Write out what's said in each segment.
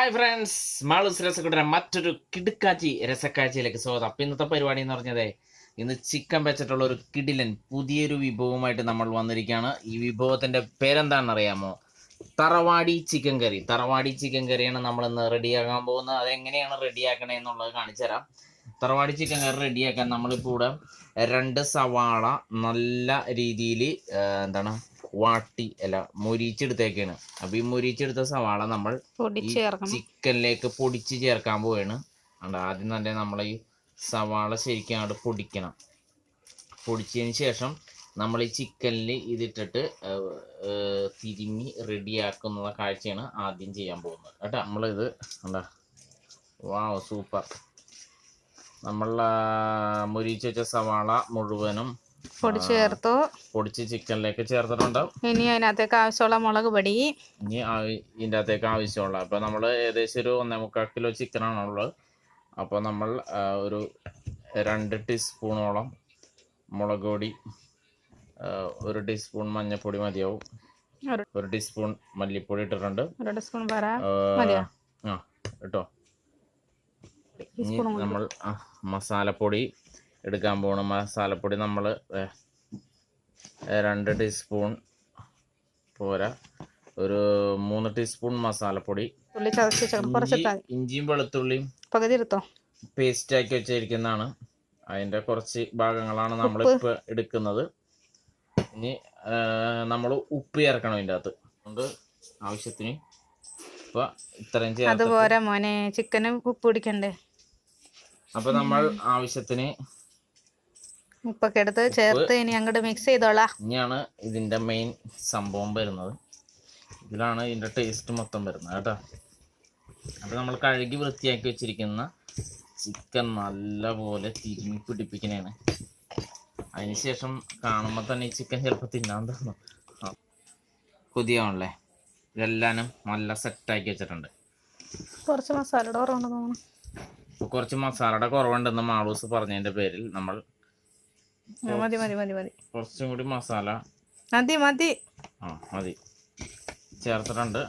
Hi friends Malu's രസക്കുട്ടനെ മറ്റൊരു കിടുക്കാച്ചി രസക്കാഴ്ചയിലേക്ക് സ്വാഗതം. അപ്പം ഇന്നത്തെ പരിപാടി എന്ന് പറഞ്ഞത് ഇന്ന് ചിക്കൻ വെച്ചിട്ടുള്ള ഒരു കിടിലൻ പുതിയൊരു വിഭവമായിട്ട് നമ്മൾ വന്നിരിക്കുകയാണ്. ഈ വിഭവത്തിന്റെ പേരെന്താണെന്ന് അറിയാമോ? തറവാടി ചിക്കൻ കറി. തറവാടി ചിക്കൻ കറിയാണ് നമ്മൾ ഇന്ന് റെഡിയാക്കാൻ പോകുന്നത്. അതെങ്ങനെയാണ് റെഡിയാക്കണേ എന്നുള്ളത് കാണിച്ചു തരാം. തറവാടി ചിക്കൻ കറി റെഡിയാക്കാൻ നമ്മളിപ്പോൾ ഇവിടെ രണ്ട് സവാള നല്ല രീതിയിൽ എന്താണ് വാട്ടി അല്ല മൊരിച്ചെടുത്തേക്കാണ്. അപ്പൊ ഈ മൊരിച്ചെടുത്ത സവാള നമ്മൾ ചിക്കനിലേക്ക് പൊടിച്ച് ചേർക്കാൻ പോവാണ്. അതുകൊണ്ട് ആദ്യം തന്നെ നമ്മൾ ഈ സവാള ശരിക്കും അങ്ങോട്ട് പൊടിക്കണം. പൊടിച്ചതിന് ശേഷം നമ്മൾ ഈ ചിക്കനിൽ ഇതിട്ടിട്ട് തിരിങ്ങി റെഡിയാക്കുന്ന കാഴ്ചയാണ് ആദ്യം ചെയ്യാൻ പോകുന്നത്. കേട്ടോ നമ്മളിത് എന്താ വാവ് സൂപ്പർ. നമ്മൾ മുരിച്ച് വെച്ച സവാള മുഴുവനും പൊടിച്ച് ചേർത്തു. പൊടിച്ച് ചിക്കനിലേക്ക് ചേർത്തിട്ടുണ്ട്. ഇനി അതിനകത്തേക്ക് ആവശ്യമുള്ള മുളക് പൊടി. ഇനി ഇതിന്റെ അകത്തേക്ക് ആവശ്യമുള്ള അപ്പോൾ നമ്മൾ ഏകദേശം ഒരു ഒന്നേ മുക്കാൽ കിലോ ചിക്കനാണ് ഉള്ളത്. അപ്പോൾ നമ്മൾ ഒരു രണ്ട് ടീസ്പൂണോളം മുളക് പൊടി ഒരു ടീസ്പൂൺ മഞ്ഞൾപ്പൊടി മതിയാവും. ഒരു ടീസ്പൂൺ മല്ലിപ്പൊടി ഇട്ടിട്ടുണ്ട്. ഒരു ടീസ്പൂൺ ആ, കേട്ടോ നമ്മൾ മസാലപ്പൊടി എടുക്കാൻ പോകണം മസാലപ്പൊടി നമ്മൾ രണ്ട് ടീസ്പൂൺ പോരാ. ഒരു മൂന്ന് ടീസ്പൂൺ മസാലപ്പൊടി. ഇഞ്ചിയും വെളുത്തുള്ളിയും പകുതി എടുത്തോ? പേസ്റ്റ് ആക്കി വെച്ചിരിക്കുന്നതാണ്. അതിന്റെ കുറച്ച് ഭാഗങ്ങളാണ് നമ്മൾ ഇപ്പൊ എടുക്കുന്നത്. ഇനി നമ്മൾ ഉപ്പ് ചേർക്കണം ഇതിന്റെ അകത്ത്. അതുകൊണ്ട് ആവശ്യത്തിന് ഇപ്പൊ ഇത്രയും ചേർത്ത് അതുപോലെ മോനെ ചിക്കനും ഉപ്പ് പിടിക്കണ്ടേ? അപ്പൊ നമ്മൾ ആവശ്യത്തിന് ഉപ്പൊക്കെ എടുത്ത് ചേർത്ത് ഇനി അങ്ങോട്ട് മിക്സ് ചെയ്തോളാം. ഇനിയാണ് ഇതിന്റെ മെയിൻ സംഭവം വരുന്നത്. ഇതിലാണ് ഇതിന്റെ ടേസ്റ്റ് മൊത്തം വരുന്നത് കേട്ടോ. അപ്പൊ നമ്മൾ കഴുകി വൃത്തിയാക്കി വെച്ചിരിക്കുന്ന ചിക്കൻ നല്ലപോലെ തിരുമ്മി പിടിപ്പിക്കണേണ്. അതിനുശേഷം കാണുമ്പോൾ തന്നെ ഈ ചിക്കൻ ചിലപ്പോൾ തിന്നാൻ തോന്നും. കൊതിയാണല്ലേ കൊതിയാവണല്ലേ? ഇതെല്ലാനും നല്ല സെറ്റാക്കി വെച്ചിട്ടുണ്ട്. കുറച്ച് മസാലയുടെ കുറവുണ്ടെന്ന് തോന്നുന്നു. അപ്പോൾ കുറച്ച് മസാലയുടെ കുറവുണ്ടെന്ന് മാളൂസ് പറഞ്ഞതിന്റെ പേരിൽ നമ്മൾ മതി മതി മതി മതി. കുറച്ചും കൂടി മസാല. മതി മതി. ആ മതി. ചേർത്തിട്ടുണ്ട്.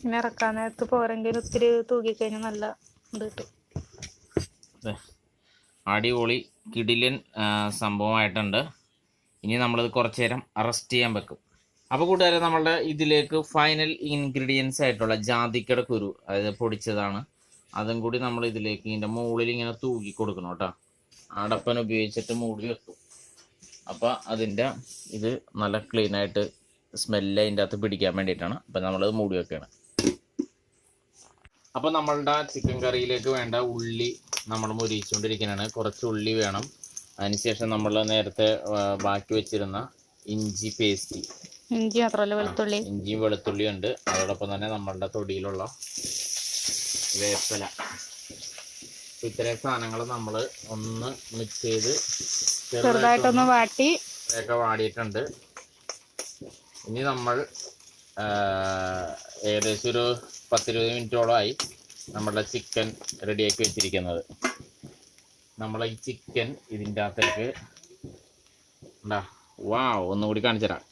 പിന്നെ ഇറക്കാൻ നേരത്ത് പോരെങ്കിലും ഒത്തിരി തൂക്കിക്കഴിഞ്ഞാൽ നല്ല ഇത് കിട്ടും. അടിപൊളി കിടിലൻ സംഭവമായിട്ടുണ്ട്. ഇനി നമ്മളിത് കുറച്ചു നേരം അറസ്റ്റ് ചെയ്യാൻ വെക്കും. അപ്പോൾ കൂട്ടുകാരെ നമ്മളുടെ ഇതിലേക്ക് ഫൈനൽ ഇൻഗ്രീഡിയൻസ് ആയിട്ടുള്ള ജാതിക്കയുടെ കുരു അതായത് പൊടിച്ചതാണ്. അതും കൂടി നമ്മൾ ഇതിലേക്ക് ഇതിന്റെ മുകളിൽ ഇങ്ങനെ തൂക്കി കൊടുക്കണം കേട്ടോ. അടപ്പൻ ഉപയോഗിച്ചിട്ട് മൂടി വെക്കും. അപ്പോൾ അതിന്റെ ഇത് നല്ല ക്ലീൻ ആയിട്ട് സ്മെല്ല് അതിന്റെ അകത്ത് പിടിക്കാൻ വേണ്ടിയിട്ടാണ്. അപ്പം നമ്മളത് മൂടി വെക്കുകയാണ് അപ്പോൾ നമ്മളുടെ ചിക്കൻ കറിയിലേക്ക് വേണ്ട ഉള്ളി നമ്മൾ മുരിച്ചുകൊണ്ടിരിക്കുന്നതാണ് കുറച്ച് ഉള്ളി വേണം. അതിനുശേഷം നമ്മൾ നേരത്തെ ബാക്കി വെച്ചിരുന്ന ഇഞ്ചി പേസ്റ്റ്. ഇഞ്ചി മാത്രമല്ല വെളുത്തുള്ളി. ഇഞ്ചി വെളുത്തുള്ളി ഉണ്ട്. അതോടൊപ്പം തന്നെ നമ്മളുടെ തൊടിയിലുള്ള വേപ്പല. ഇത്രയും സാധനങ്ങൾ നമ്മൾ ഒന്ന് മിക്സ് ചെയ്ത് ചെറുതായിട്ടൊന്ന് വാട്ടി. ഒക്കെ വാടിയിട്ടുണ്ട്. ഇനി നമ്മൾ ഏകദേശം ഒരു പത്തിരുപത് മിനിറ്റോളമായി നമ്മുടെ ചിക്കൻ റെഡിയാക്കി വെച്ചിരിക്കുന്നത്. നമ്മൾ ഈ ചിക്കൻ ഇതിന്റെ അകത്തേക്ക് ഉണ്ടാ വാ ഒന്നുകൂടി കാണിച്ചു തരാം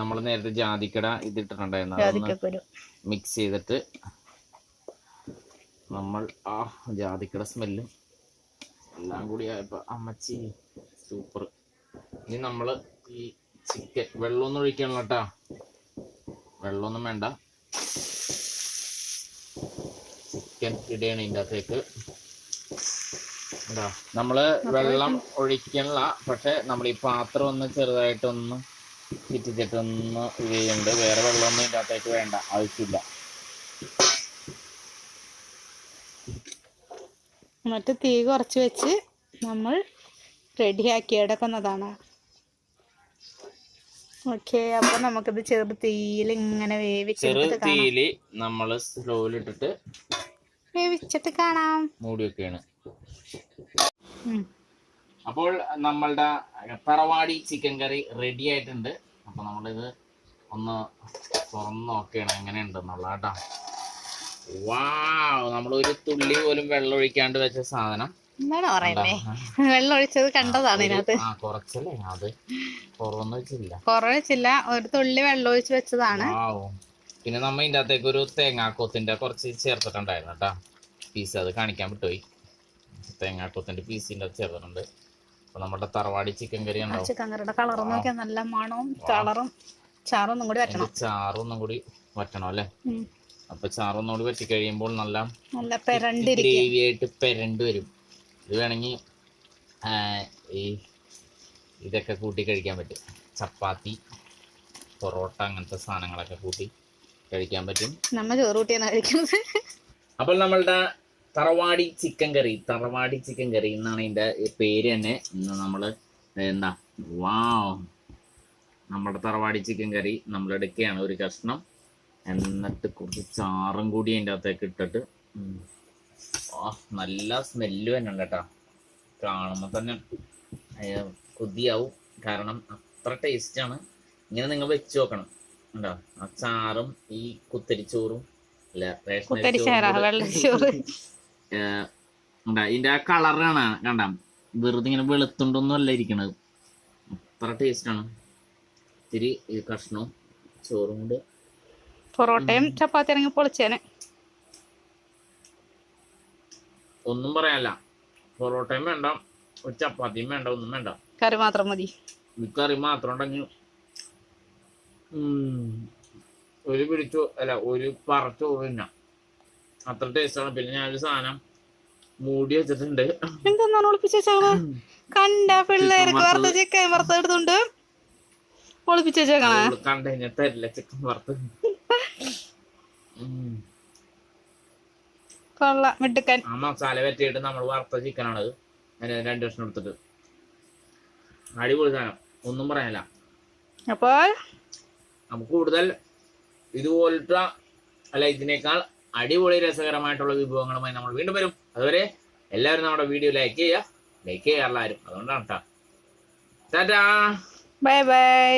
നമ്മൾ നേരത്തെ ജാതിക്കട ഇതിട്ടിട്ടുണ്ടായിരുന്നു. മിക്സ് ചെയ്തിട്ട് നമ്മൾ ആ ജാതിക്കട സ്മെല്ലും എല്ലാം കൂടി ആയപ്പോൾ അമ്മച്ചി സൂപ്പർ ഇനി നമ്മൾ ഈ ചിക്കൻ വെള്ളമൊന്നും ഒഴിക്കണം കേട്ടാ. വെള്ളമൊന്നും വേണ്ട. ചിക്കൻ ഇടയാണ് ഇതിന്റെ അകത്തേക്ക്. എന്താ നമ്മൾ വെള്ളം ഒഴിക്കണില്ല. പക്ഷെ നമ്മൾ ഈ പാത്രം ഒന്ന് ചെറുതായിട്ടൊന്ന് ചുറ്റിച്ചിട്ടൊന്ന് ഇത് ചെയ്യുന്നുണ്ട് വേറെ വെള്ളമൊന്നും ഇതിന്റെ അകത്തേക്ക് വേണ്ട. ആവശ്യമില്ല. എന്നിട്ട് തീ കുറച്ച് വെച്ച് നമ്മൾ റെഡിയാക്കി എടുക്കുന്നതാണ് ഓക്കെ അപ്പൊ നമുക്കിത് ചെറു തീയിൽ ഇങ്ങനെ കാണാം. തീയിൽ നമ്മൾ സ്ലോയിലിട്ടിട്ട് വേവിച്ചിട്ട് കാണാം. മൂടി വെക്കുകയാണ് അപ്പോൾ നമ്മളുടെ പറവാടി ചിക്കൻ കറി റെഡി ആയിട്ടുണ്ട്. അപ്പൊ നമ്മളിത് ഒന്ന് തുറന്ന് നോക്കുകയാണ് എങ്ങനെയുണ്ടെന്നുള്ള കേട്ടോ. വാവ് നമ്മൾ ഒരു തുള്ളി പോലും വെള്ളം ഒഴിക്കാണ്ട് വെച്ച സാധനം. എന്താണ് പറയുന്നേ? വെള്ളം ഒഴിച്ചത് കണ്ടതാണ് ഇതിനകത്ത്. കുറച്ചല്ലേ? അത് കുറവൊന്നും വെച്ചില്ല കുറേ ഒരു തുള്ളി വെള്ളം ഒഴിച്ച് വെച്ചതാണ് പിന്നെ നമ്മ ഇതിന്റെ അകത്തേക്ക് ഒരു തേങ്ങാക്കൊത്തിന്റെ കുറച്ച് ചേർത്തിട്ടുണ്ടായിരുന്നു കേട്ടാ. പീസ് അത് കാണിക്കാൻ വിട്ടുപോയി. തേങ്ങാക്കൊത്തിന്റെ പീസ് ഇതിന്റെ അകത്ത് ചേർത്തിട്ടുണ്ട്. അപ്പൊ നമ്മുടെ തറവാടി ചിക്കൻ കറി ഉണ്ടാവും. ചിക്കൻ കറിയുടെ കളർ നോക്കിയാൽ നല്ല മണവും കളറും ചാറൊന്നും കൂടി വെക്കണം വറ്റണം. ചാറൊന്നും കൂടി വറ്റണം അല്ലേ. അപ്പൊ ചാറൊന്നോട് പറ്റി കഴിയുമ്പോൾ നല്ല നല്ല പെരണ്ടിരിക്കും. ഗ്രേവി ആയിട്ട് പെരണ്ട് വരും. ഇത് വേണമെങ്കിൽ ഈ ഇതൊക്കെ കൂട്ടി കഴിക്കാൻ പറ്റും. ചപ്പാത്തി പൊറോട്ട അങ്ങനത്തെ സാധനങ്ങളൊക്കെ കൂട്ടി കഴിക്കാൻ പറ്റും. നമ്മൾ ചോറ് കൂട്ടിയാണ് കഴിക്കുന്നത്? അപ്പോൾ നമ്മളുടെ തറവാടി ചിക്കൻ കറി തറവാടി ചിക്കൻ കറി എന്നാണ് ഇതിന്റെ പേര് തന്നെ. ഇന്ന് നമ്മൾ എന്താ വാ നമ്മുടെ തറവാടി ചിക്കൻ കറി നമ്മൾ എടുക്കുകയാണ് ഒരു കഷ്ണം എന്നിട്ട് കുറച്ച് ചാറും കൂടി അതിന്റെ അകത്തേക്ക് ഇട്ടിട്ട് ആ നല്ല സ്മെല്ല് തന്നെ ഉണ്ട് കേട്ടോ. കാണുമ്പോൾ തന്നെ കൊതിയാവും. കാരണം അത്ര ടേസ്റ്റാണ് ഇങ്ങനെ നിങ്ങൾ വെച്ച് നോക്കണം. ഉണ്ടോ ആ ചാറും ഈ കുത്തരിച്ചോറും അല്ല റേഷൻ ഉണ്ടാ ഇതിന്റെ ആ കളറാണ് കണ്ട? വെറുതെ ഇങ്ങനെ വെളുത്തുണ്ടൊന്നും അല്ല ഇരിക്കണത്. അത്ര ടേസ്റ്റ് ആണ്. ഇത്തിരി കഷ്ണവും ചോറും കൊണ്ട് പൊറോട്ടയും ചപ്പാത്തി ആണെങ്കിൽ പൊളിച്ചേനെ. ഒന്നും പറയാല്ല പൊറോട്ടയും വേണ്ട ഒരു ചപ്പാത്തിയും വേണ്ട ഒന്നും വേണ്ട. കറി മാത്രം മതി. കറി മാത്രം ഉണ്ടെങ്കിൽ ഒരു പിടിച്ചു അല്ല ഒരു പറ ചോറ് തിന്നാം. അത്ര ടേസ്റ്റാണ് പിന്നെ ഞാനൊരു സാധനം മൂടി വെച്ചിട്ടുണ്ട്. എന്താണ് ഒളിപ്പിച്ച് വെച്ചേക്കണ? കണ്ട പിള്ളേർക്ക്. വറുത്ത ചിക്കൻ വറുത്തെടുത്തുണ്ട് ഒളിപ്പിച്ച് വെച്ചേക്കണ. അത് കണ്ടു കഴിഞ്ഞാൽ തരില്ല ചിക്കൻ വറുത്ത്. കൊള്ളാം. മിടുക്കൻ. ആ മസാല പറ്റിയിട്ട് നമ്മൾ വറുത്ത ചിക്കനാണത് രണ്ട് കഷ്ണം എടുത്തിട്ട്. അടിപൊളി സാധനം. ഒന്നും പറയാനില്ല. അപ്പോൾ നമുക്ക് കൂടുതൽ ഇതുപോലത്തെ അല്ല ഇതിനേക്കാൾ അടിപൊളി രസകരമായിട്ടുള്ള വിഭവങ്ങളുമായി നമ്മൾ വീണ്ടും വരും. അതുവരെ എല്ലാവരും നമ്മുടെ വീഡിയോ ലൈക്ക് ചെയ്യുക. ലൈക്ക് ചെയ്യാറില്ല ആരും. അതുകൊണ്ടാണ് കേട്ടോ ടാറ്റാ. Bye bye.